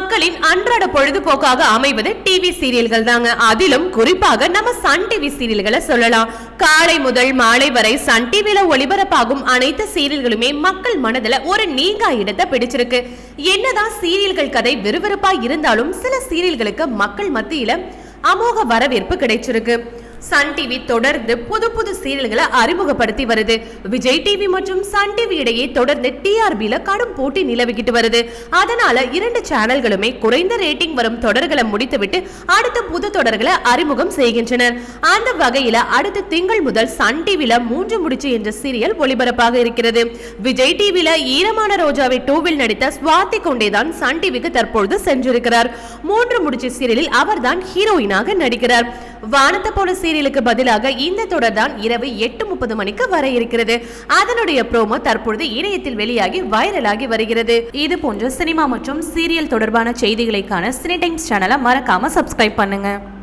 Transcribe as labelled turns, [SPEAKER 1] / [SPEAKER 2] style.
[SPEAKER 1] மக்களின் அன்றாட பொழுதுபோக்காக அமைவது டிவி சீரியல்கள் தாங்க. அதிலும் குறிப்பாக நம்ம சன் டிவி சீரியல்களை சொல்லலாம். காலை முதல் மாலை வரை சன் டிவில ஒளிபரப்பாகும் அனைத்து சீரியல்களுமே மக்கள் மனதுல ஒரு நீங்கா இடத்தை பிடிச்சிருக்கு. என்னதான் சீரியல்கள் கதை விறுவிறுப்பா இருந்தாலும் சில சீரியல்களுக்கு மக்கள் மத்தியில அமோக வரவேற்பு கிடைச்சிருக்கு. சன் டிவி தொடர்ந்து புது புது சீரியல்களை அறிமுகப்படுத்தி வருது. விஜய் டிவி மற்றும் சன் டிவி இடையே தொடர்ந்து டிஆர்பியில கடும் போட்டி நிலவிக்கிட்டு வருது. அதனால இரண்டு சேனல்களுமே குறைந்த ரேட்டிங் வரும் தொடர்களை முடித்துவிட்டு அடுத்த புது தொடர்களை அறிமுகம் செய்கின்றனர். அந்த வகையில அடுத்த திங்கள் முதல் சன் டிவில மூன்று முடிச்சு என்ற சீரியல் ஒளிபரப்பாக இருக்கிறது. விஜய் டிவில ஈரமான ரோஜாவை டூவில் நடித்த சுவாதி கொண்டேதான் சன் டிவிக்கு தற்பொழுது சென்றிருக்கிறார். மூன்று முடிச்சு சீரியலில் அவர்தான் ஹீரோயினாக நடிக்கிறார். வானத்தை போல சீரியலுக்கு பதிலாக இந்த தொடர் தான் இரவு எட்டு முப்பது மணிக்கு வர இருக்கிறது. அதனுடைய ப்ரோமோ தற்பொழுது இணையத்தில் வெளியாகி வைரலாகி வருகிறது. இது போன்ற சினிமா மற்றும் சீரியல் தொடர்பான செய்திகளைக்கான சினி டைம்ஸ் சேனலை மறக்காம சப்ஸ்கிரைப் பண்ணுங்க.